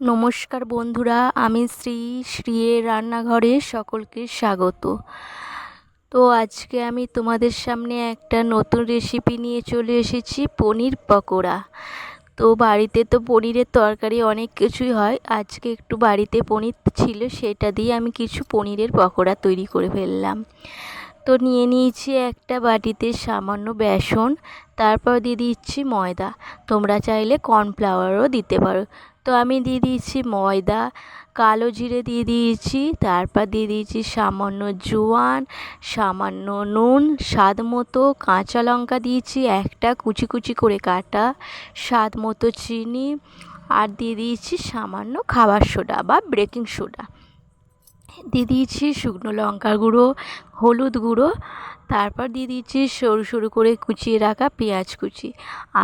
নমস্কার বন্ধুরা, আমি শ্রী শ্রীয়ের রান্নাঘরে সকলকে স্বাগত। তো আজকে আমি তোমাদের সামনে একটা নতুন রেসিপি নিয়ে চলে এসেছি, পনির পকোড়া। তো বাড়িতে তো পনিরের তরকারি অনেক কিছুই হয়, আজকে একটু বাড়িতে পনির ছিল, সেটা দিয়ে আমি কিছু পনিরের পকোড়া তৈরি করে ফেললাম। তো নিয়ে নিয়েছি একটা বাটিতে সামান্য বেসন, তারপর দিয়ে দিচ্ছি ময়দা। তোমরা চাইলে কর্নফ্লাওয়ারও দিতে পারো। তো আমি দিয়ে দিয়েছি ময়দা, কালো জিরে দিয়ে দিয়েছি, তারপর দিয়ে দিয়েছি সামান্য জোয়ান, সামান্য নুন, স্বাদ মতো কাঁচা লঙ্কা দিয়েছি, একটা কুচি কুচি করে কাটা, স্বাদ মতো চিনি, আর দিয়ে দিয়েছি সামান্য খাবার সোডা বা বেকিং সোডা। দিয়ে দিয়েছি শুকনো লঙ্কার গুঁড়ো, হলুদ গুঁড়ো তারপর দিয়ে দিচ্ছি সরু সরু করে কুচিয়ে রাখা পেঁয়াজ কুচি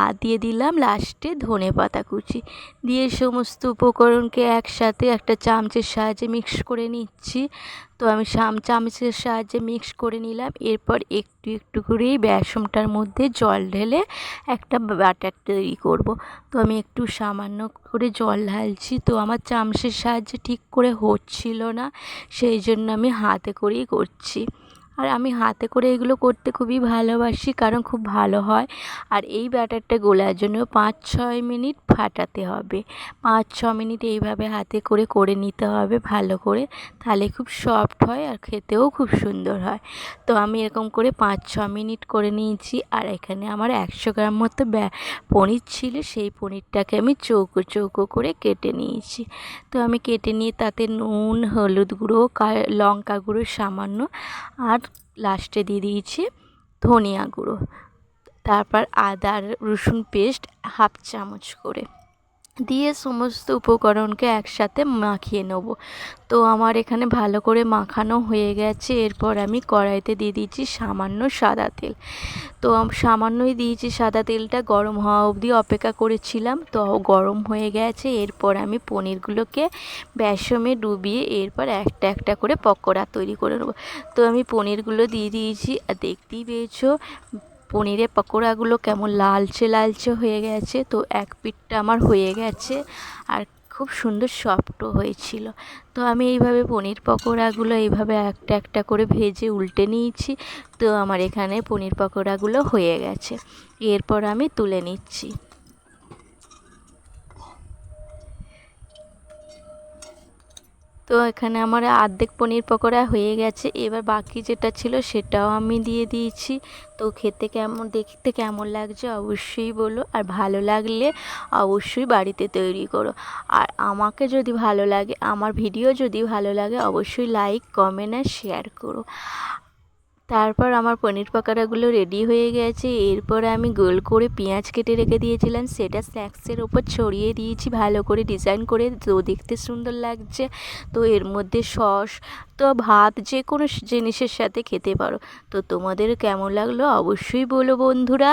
আর দিয়ে দিলাম লাস্টে ধনে পাতা কুচি। দিয়ে সমস্ত উপকরণকে একসাথে একটা চামচের সাহায্যে মিক্স করে নিচ্ছি। তো আমি চামচের সাহায্যে মিক্স করে নিলাম। এরপর একটু একটু করেই বেসনটার মধ্যে জল ঢেলে একটা ব্যাটার তৈরি করব। তো আমি একটু সামান্য করে জল ঢালছি। তো আমার চামচের সাহায্যে ঠিক করে হচ্ছিল না। সেই জন্য আমি হাতে করেই করছি। আর আমি হাতে করে এগুলো করতে খুবই ভালোবাসি, কারণ খুব ভালো হয়। আর এই ব্যাটারটা গোলার জন্য পাঁচ ছয় মিনিট ফাটাতে হবে। পাঁচ, ছ মিনিট এইভাবে হাতে করে করে নিতে হবে ভালো করে। তাহলে খুব সফট হয় আর খেতেও খুব সুন্দর হয়। তো আমি এরকম করে পাঁচ, ছ মিনিট করে নিয়েছি আর এখানে আমার একশো গ্রাম মতো পনির ছিল। সেই পনিরটাকে আমি চৌকো চৌকো করে কেটে নিয়েছি। তো আমি কেটে নিয়ে তাতে নুন, হলুদ গুঁড়ো লঙ্কা গুঁড়ো সামান্য আর লাস্টে দিয়ে দিয়েছি ধনিয়া গুঁড়ো। তারপর আদা রসুন পেস্ট, হাফ চামচ করে। দিয়ে সমস্ত উপকরণকে একসাথে মাখিয়ে নেব। তো আমার এখানে ভালো করে মাখানো হয়ে গেছে। এরপর আমি কড়াইতে দিয়ে দিয়েছি সামান্য সাদা তেল। তো সামান্যই দিয়েছি সাদা তেলটা। গরম হওয়া অবধি অপেক্ষা করেছিলাম। তো গরম হয়ে গেছে। এরপর আমি পনিরগুলোকে বেসমে ডুবিয়ে এরপর একটা একটা করে পকোড়া তৈরি করে নেব। তো আমি পনিরগুলো দিয়ে দিয়েছি। আর দেখতেই পেয়েছ পনিরের পকোড়াগুলো কেমন লালচে লালচে হয়ে গেছে, তো এক পিঠটা আমার হয়ে গেছে আর খুব সুন্দর সফটও হয়েছিল। তো আমি এইভাবে পনির পকোড়াগুলো এইভাবে একটা একটা করে ভেজে উল্টে নিয়েছি, তো আমার এখানে পনির পকোড়াগুলো হয়ে গেছে। এরপর আমি তুলে নিচ্ছি। তো এখানে আমার আর্ধেক পনির পকোড়া হয়ে গেছে। এবার বাকি যেটা ছিল সেটাও আমি দিয়ে দিয়েছি। তো খেতে কেমন, দেখতে কেমন লাগছে অবশ্যই বলো। আর ভালো লাগলে অবশ্যই বাড়িতে তৈরি করো। আর আমাকে যদি ভালো লাগে, আমার ভিডিও যদি ভালো লাগে, অবশ্যই লাইক কমেন্ট আর শেয়ার করো। তারপর আমার পনির পকোড়াগুলো রেডি হয়ে গেছে। এরপর আমি গোল করে পেঁয়াজ কেটে রেখে দিয়েছিলাম। সেটা স্ন্যাক্সের ওপর ছড়িয়ে দিয়েছি, ভালো করে ডিজাইন করে। তো দেখতে সুন্দর লাগছে। তো এর মধ্যে সস, তো ভাত যে কোনো জিনিসের সাথে খেতে পারো। তো তোমাদের কেমন লাগল অবশ্যই বলো বন্ধুরা।